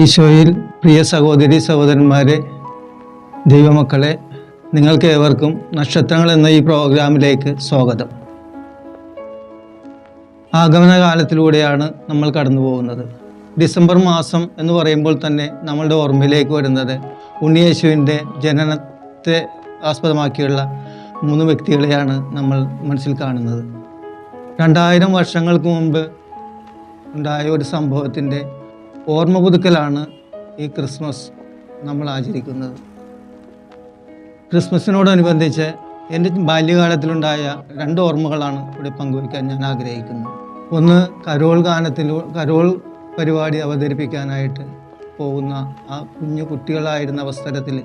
ഈശോയിൽ പ്രിയ സഹോദരി സഹോദരന്മാരെ ദൈവമക്കളെ നിങ്ങൾക്ക് ഏവർക്കും നക്ഷത്രങ്ങൾ എന്ന ഈ പ്രോഗ്രാമിലേക്ക് സ്വാഗതം. ആഗമന കാലത്തിലൂടെയാണ് നമ്മൾ കടന്നു പോകുന്നത് ഡിസംബർ മാസം എന്ന് പറയുമ്പോൾ തന്നെ നമ്മളുടെ ഓർമ്മയിലേക്ക് വരുന്നത് ഉണ്ണിയേശുവിന്റെ ജനനത്തെ ആസ്പദമാക്കിയുള്ള മൂന്ന് വ്യക്തികളെയാണ് നമ്മൾ മനസ്സിൽ കാണുന്നത്. രണ്ടായിരം വർഷങ്ങൾക്ക് മുമ്പ് ഉണ്ടായ ഒരു സംഭവത്തിന്റെ ഓർമ്മ പുതുക്കലാണ് ഈ ക്രിസ്മസ് നമ്മൾ ആചരിക്കുന്നത്. ക്രിസ്മസിനോടനുബന്ധിച്ച് എന്റെ ബാല്യകാലത്തിലുണ്ടായ രണ്ട് ഓർമ്മകളാണ് ഇവിടെ പങ്കുവയ്ക്കാൻ ഞാൻ ആഗ്രഹിക്കുന്നത്. ഒന്ന് കരോൾ ഗാനത്തിൽ കരോൾ പരിപാടി അവതരിപ്പിക്കാനായിട്ട് പോകുന്ന ആ കുഞ്ഞു കുട്ടികളായിരുന്ന അവസരത്തിൽ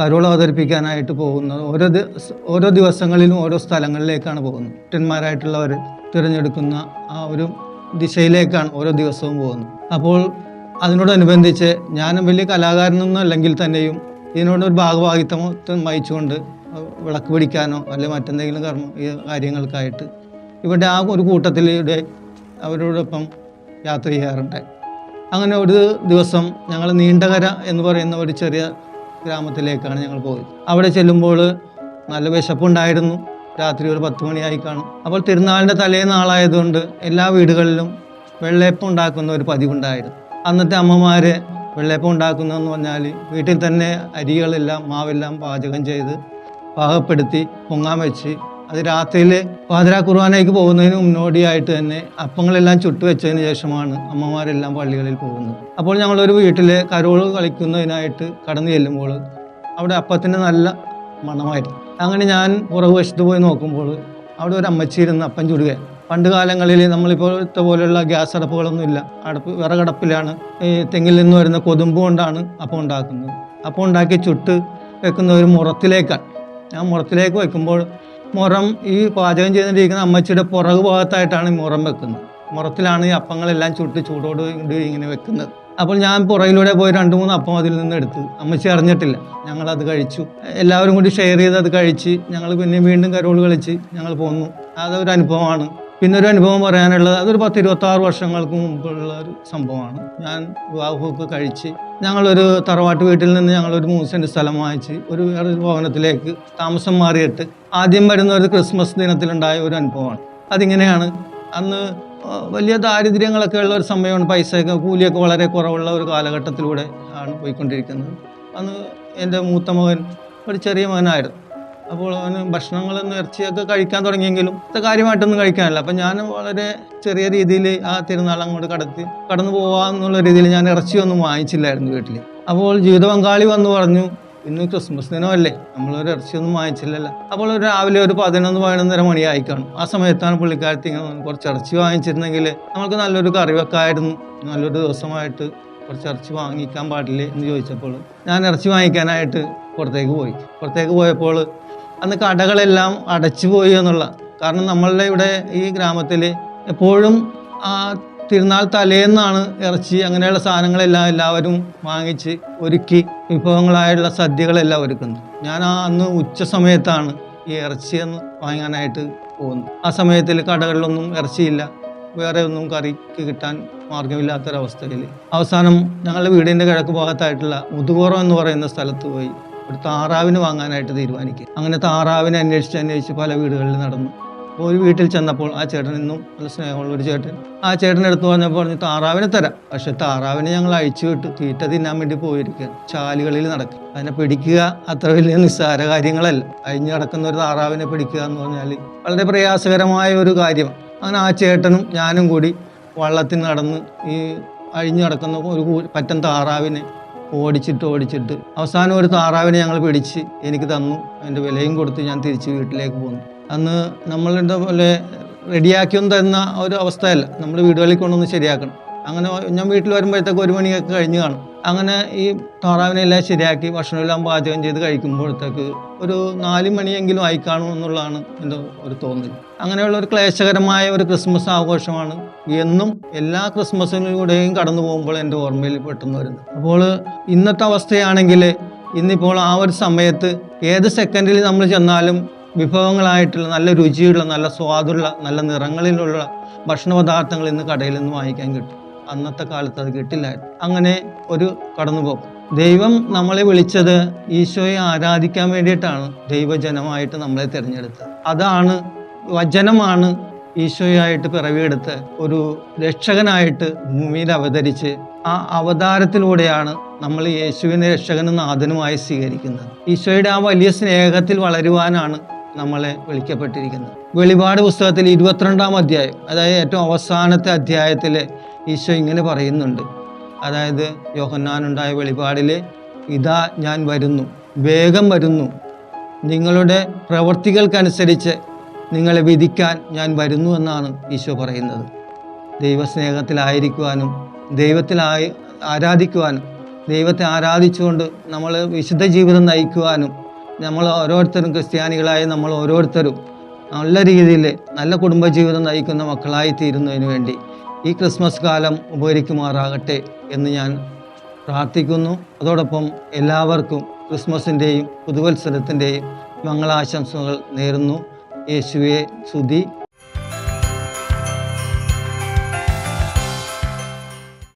കരോൾ അവതരിപ്പിക്കാനായിട്ട് പോകുന്ന ഓരോ ഓരോ ദിവസങ്ങളിലും ഓരോ സ്ഥലങ്ങളിലേക്കാണ് പോകുന്നത്. കുട്ടന്മാരായിട്ടുള്ളവർ തിരഞ്ഞെടുക്കുന്ന ആ ഒരു ദിശയിലേക്കാണ് ഓരോ ദിവസവും പോകുന്നത്. അപ്പോൾ അതിനോടനുബന്ധിച്ച് ഞാനും വലിയ കലാകാരനൊന്നും അല്ലെങ്കിൽ തന്നെയും ഇതിനോടൊരു ഭാഗഭാഗിത്വം വഹിച്ചുകൊണ്ട് വിളക്ക് പിടിക്കാനോ അല്ലെങ്കിൽ മറ്റെന്തെങ്കിലും കർമ്മ ഈ കാര്യങ്ങൾക്കായിട്ട് ഇവിടെ ആ ഒരു കൂട്ടത്തിലൂടെ അവരോടൊപ്പം യാത്ര ചെയ്യാറുണ്ട്. അങ്ങനെ ഒരു ദിവസം ഞങ്ങൾ നീണ്ടകര എന്ന് പറയുന്ന ഒരു ചെറിയ ഗ്രാമത്തിലേക്കാണ് ഞങ്ങൾ പോയത്. അവിടെ ചെല്ലുമ്പോൾ നല്ല വിശപ്പുണ്ടായിരുന്നു. രാത്രി ഒരു പത്ത് മണിയായി കാണും. അപ്പോൾ തിരുനാളിന്റെ തലേ നാളായതുകൊണ്ട് എല്ലാ വീടുകളിലും വെള്ളയപ്പം ഉണ്ടാക്കുന്ന ഒരു പതിവുണ്ടായിരുന്നു. അന്നത്തെ അമ്മമാര് വെള്ളയപ്പം ഉണ്ടാക്കുന്നതെന്ന് പറഞ്ഞാൽ വീട്ടിൽ തന്നെ അരികളെല്ലാം മാവെല്ലാം പാചകം ചെയ്ത് പാകപ്പെടുത്തി പൊങ്ങാൻ വെച്ച് അത് രാത്രിയിൽ പാതിരാ കുർബാനയ്ക്ക് പോകുന്നതിന് മുന്നോടിയായിട്ട് തന്നെ അപ്പങ്ങളെല്ലാം ചുട്ടുവെച്ചതിന് ശേഷമാണ് അമ്മമാരെല്ലാം പള്ളികളിൽ പോകുന്നത്. അപ്പോൾ ഞങ്ങളൊരു വീട്ടിൽ കരോൾ കളിക്കുന്നതിനായിട്ട് കടന്നു ചെല്ലുമ്പോൾ അവിടെ അപ്പത്തിന് നല്ല മണമായിരുന്നു. അങ്ങനെ ഞാൻ പുറകു വശത്ത് പോയി നോക്കുമ്പോൾ അവിടെ ഒരു അമ്മച്ചി ഇരുന്ന് അപ്പം ചുടുക. പണ്ട് കാലങ്ങളിൽ നമ്മളിപ്പോഴത്തെ പോലെയുള്ള ഗ്യാസ് അടപ്പുകളൊന്നും ഇല്ല. അടപ്പ് വിറകടപ്പിലാണ് ഈ തെങ്ങിൽ നിന്ന് വരുന്ന കൊതുമ്പ് കൊണ്ടാണ് അപ്പം ഉണ്ടാക്കുന്നത്. അപ്പം ഉണ്ടാക്കി ചുട്ട് വെക്കുന്ന ഒരു മുറത്തിലേക്കാണ്. ഞാൻ മുറത്തിലേക്ക് വെക്കുമ്പോൾ മുറം ഈ പാചകം ചെയ്തുകൊണ്ടിരിക്കുന്ന അമ്മച്ചിയുടെ പുറകു ഭാഗത്തായിട്ടാണ് മുറം വെക്കുന്നത്. മുറത്തിലാണ് ഈ അപ്പങ്ങളെല്ലാം ചുട്ട് ചൂടോട് ഇങ്ങനെ വെക്കുന്നത്. അപ്പോൾ ഞാൻ പുറകിലൂടെ പോയി രണ്ട് മൂന്ന് അപ്പം അതിൽ നിന്ന് എടുത്തു. അമ്മച്ചി അറിഞ്ഞിട്ടില്ല. അത് കഴിച്ചു. എല്ലാവരും കൂടി ഷെയർ ചെയ്ത് അത് കഴിച്ച് ഞങ്ങൾ പിന്നെ വീണ്ടും കരോൾ കളിച്ച് ഞങ്ങൾ പോന്നു. അതൊരു അനുഭവമാണ്. പിന്നെ ഒരു അനുഭവം പറയാനുള്ളത് അതൊരു പത്ത് ഇരുപത്താറ് വർഷങ്ങൾക്ക് മുമ്പുള്ള ഒരു സംഭവമാണ്. ഞാൻ വിവാഹമൊക്കെ കഴിച്ച് ഞങ്ങളൊരു തറവാട്ട് വീട്ടിൽ നിന്ന് ഞങ്ങളൊരു മൂന്ന് സെന്റ് സ്ഥലം വാങ്ങിച്ച് ഒരു വേറൊരു ഭവനത്തിലേക്ക് താമസം മാറിയിട്ട് ആദ്യം വരുന്ന ഒരു ക്രിസ്മസ് ദിനത്തിലുണ്ടായ ഒരു അനുഭവമാണ്. അതിങ്ങനെയാണ് അന്ന് വലിയ ദാരിദ്ര്യങ്ങളൊക്കെ ഉള്ള ഒരു സമയമാണ് പൈസയൊക്കെ കൂലിയൊക്കെ വളരെ കുറവുള്ള ഒരു കാലഘട്ടത്തിലൂടെ ആണ് പോയിക്കൊണ്ടിരിക്കുന്നത്. അന്ന് എന്റെ മൂത്ത മകൻ ഒരു ചെറിയ മകനായിരുന്നു. അപ്പോൾ അവന് ഭക്ഷണങ്ങളൊന്നും ഇറച്ചിയൊക്കെ കഴിക്കാൻ തുടങ്ങിയെങ്കിലും കാര്യമായിട്ടൊന്നും കഴിക്കാനില്ല. അപ്പം ഞാൻ വളരെ ചെറിയ രീതിയിൽ ആ തിരുനാൾ അങ്ങോട്ട് കടത്തി കടന്നു പോകാമെന്നുള്ള രീതിയിൽ ഞാൻ ഇറച്ചിയൊന്നും വാങ്ങിച്ചില്ലായിരുന്നു വീട്ടിൽ. അപ്പോൾ ജീവിത പങ്കാളി വന്ന് പറഞ്ഞു ഇന്ന് ക്രിസ്മസ് ദിനമല്ലേ? നമ്മളൊരു ഇറച്ചിയൊന്നും വാങ്ങിച്ചില്ലല്ലോ. അപ്പോൾ ഒരു രാവിലെ ഒരു പതിനൊന്ന് പതിനൊന്നര മണിയായി കാണും. ആ സമയത്താണ് പുള്ളിക്കാരത്തി ഇങ്ങനെ കുറച്ച് ഇറച്ചി വാങ്ങിച്ചിരുന്നെങ്കിൽ നമുക്ക് നല്ലൊരു കറി വെക്കായിരുന്നു നല്ലൊരു ദിവസമായിട്ട് കുറച്ച് ഇറച്ചി വാങ്ങിക്കാൻ പാടില്ലേ എന്ന് ചോദിച്ചപ്പോൾ ഞാൻ ഇറച്ചി വാങ്ങിക്കാനായിട്ട് പുറത്തേക്ക് പോയി. പുറത്തേക്ക് പോയപ്പോൾ അന്ന് കടകളെല്ലാം അടച്ചു പോയി എന്നുള്ള. കാരണം നമ്മളുടെ ഇവിടെ ഈ ഗ്രാമത്തിൽ എപ്പോഴും ആ തിരുനാൾ തലേന്നാണ് ഇറച്ചി അങ്ങനെയുള്ള സാധനങ്ങളെല്ലാം എല്ലാവരും വാങ്ങിച്ച് ഒരുക്കി വിഭവങ്ങളായുള്ള സദ്യകളെല്ലാം ഒരുക്കുന്നത്. ഞാൻ ആ അന്ന് ഉച്ച സമയത്താണ് ഈ ഇറച്ചി എന്ന് വാങ്ങാനായിട്ട് പോകുന്നത്. ആ സമയത്തിൽ കടകളിലൊന്നും ഇറച്ചിയില്ല. വേറെ ഒന്നും കറിക്ക് കിട്ടാൻ മാർഗമില്ലാത്തൊരവസ്ഥയിൽ അവസാനം ഞങ്ങളുടെ വീടിന്റെ കിഴക്ക് ഭാഗത്തായിട്ടുള്ള മുതുകുറം എന്ന് പറയുന്ന സ്ഥലത്ത് പോയി ഒരു താറാവിന് വാങ്ങാനായിട്ട് തീരുമാനിക്കുക. അങ്ങനെ താറാവിനെ അന്വേഷിച്ച് അന്വേഷിച്ച് പല വീടുകളിൽ നടന്നു. ഒരു വീട്ടിൽ ചെന്നപ്പോൾ ആ ചേട്ടൻ ഇന്നും നല്ല സ്നേഹമുള്ള ഒരു ചേട്ടൻ. ആ ചേട്ടൻ എടുത്തു പറഞ്ഞപ്പോൾ പറഞ്ഞു താറാവിനെ തരാം. പക്ഷെ താറാവിനെ ഞങ്ങൾ അഴിച്ചു വിട്ട്. തീറ്റ തിന്നാൻ വേണ്ടി പോയിരിക്കുക. ചാലുകളിൽ നടക്കും അതിനെ പിടിക്കുക അത്ര വലിയ നിസ്സാര കാര്യങ്ങളല്ല. അഴിഞ്ഞു കിടക്കുന്ന ഒരു താറാവിനെ പിടിക്കുക എന്ന് പറഞ്ഞാൽ വളരെ പ്രയാസകരമായ ഒരു കാര്യം. അങ്ങനെ ആ ചേട്ടനും ഞാനും കൂടി വള്ളത്തിൽ നടന്ന് ഈ അഴിഞ്ഞു കിടക്കുന്ന ഒരു പറ്റൻ താറാവിനെ ഓടിച്ചിട്ട് ഓടിച്ചിട്ട് അവസാനം ഒരു താറാവിനെ ഞങ്ങൾ പിടിച്ച് എനിക്ക് തന്നു. അതിന്റെ വിലയും കൊടുത്ത് ഞാൻ തിരിച്ച് വീട്ടിലേക്ക് പോന്നു. അന്ന് നമ്മളുടെ പോലെ റെഡിയാക്കിയൊന്നും തരുന്ന ഒരു അവസ്ഥയല്ല. നമ്മൾ വീടുകളിൽ കൊണ്ടൊന്ന് ശരിയാക്കണം. അങ്ങനെ ഞാൻ വീട്ടിൽ വരുമ്പോഴത്തേക്ക് ഒരു മണിയൊക്കെ കഴിഞ്ഞ് കാണും. അങ്ങനെ ഈ താറാവിനെല്ലാം ശരിയാക്കി ഭക്ഷണമെല്ലാം പാചകം ചെയ്ത് കഴിക്കുമ്പോഴത്തേക്ക് ഒരു നാല് മണിയെങ്കിലും ആയി കാണും എന്നുള്ളതാണ് എന്റെ ഒരു തോന്നൽ. അങ്ങനെയുള്ള ഒരു ക്ലേശകരമായ ഒരു ക്രിസ്മസ് ആഘോഷമാണ് എന്നും എല്ലാ ക്രിസ്മസിലൂടെയും കടന്നു പോകുമ്പോൾ എന്റെ ഓർമ്മയിൽ പെട്ടെന്ന് വരുന്നത്. അപ്പോൾ ഇന്നത്തെ അവസ്ഥയാണെങ്കിൽ ഇന്നിപ്പോൾ ആ ഒരു സമയത്ത് ഏത് സെക്കൻഡിൽ നമ്മൾ ചെന്നാലും വിഭവങ്ങളായിട്ടുള്ള നല്ല രുചിയുള്ള നല്ല സ്വാദുള്ള നല്ല നിറങ്ങളിലുള്ള ഭക്ഷണ പദാർത്ഥങ്ങൾ ഇന്ന് കടയിൽ നിന്ന് വാങ്ങിക്കാൻ കിട്ടും. അന്നത്തെ കാലത്ത് അത് കിട്ടില്ലായിരുന്നു അങ്ങനെ ഒരു കടന്നുപോക്ക്. ദൈവം നമ്മളെ വിളിച്ചത് ഈശോയെ ആരാധിക്കാൻ വേണ്ടിയിട്ടാണ്. ദൈവജനമായിട്ട് നമ്മളെ തിരഞ്ഞെടുത്തത്. അതാണ് വചനമാണ് ഈശോയായിട്ട് പിറവിയെടുത്ത് ഒരു രക്ഷകനായിട്ട് ഭൂമിയിൽ അവതരിച്ച് ആ അവതാരത്തിലൂടെയാണ് നമ്മൾ യേശുവിനെ രക്ഷകനും നാഥനുമായി സ്വീകരിക്കുന്നത്. ഈശോയുടെ ആ വലിയ സ്നേഹത്തിൽ വളരുവാനാണ് നമ്മളെ വിളിക്കപ്പെട്ടിരിക്കുന്നത്. വെളിപാട് പുസ്തകത്തിൽ ഇരുപത്തിരണ്ടാം അധ്യായം അതായത് ഏറ്റവും അവസാനത്തെ അധ്യായത്തിൽ ഈശോ ഇങ്ങനെ പറയുന്നുണ്ട്. അതായത് യോഹന്നാനുണ്ടായ വെളിപാടിൽ ഇതാ ഞാൻ വരുന്നു വേഗം വരുന്നു. നിങ്ങളുടെ പ്രവർത്തികൾക്കനുസരിച്ച് നിങ്ങളെ വിധിക്കാൻ ഞാൻ വരുന്നു എന്നാണ് ഈശോ പറയുന്നത്. ദൈവസ്നേഹത്തിലായിരിക്കുവാനും ദൈവത്തിലായി ആരാധിക്കുവാനും ദൈവത്തെ ആരാധിച്ചുകൊണ്ട് നമ്മൾ വിശുദ്ധ ജീവിതം നയിക്കുവാനും നമ്മൾ ഓരോരുത്തരും ക്രിസ്ത്യാനികളായ നമ്മൾ ഓരോരുത്തരും നല്ല രീതിയിൽ നല്ല കുടുംബജീവിതം നയിക്കുന്ന മക്കളായി തീരുന്നതിന് വേണ്ടി ഈ ക്രിസ്മസ് കാലം ഉപകരിക്കുമാറാകട്ടെ എന്ന് ഞാൻ പ്രാർത്ഥിക്കുന്നു. അതോടൊപ്പം എല്ലാവർക്കും ക്രിസ്മസിന്റെയും പുതുവത്സരത്തിന്റെയും മംഗളാശംസകൾ നേരുന്നു. യേശുവെ സ്തുതി.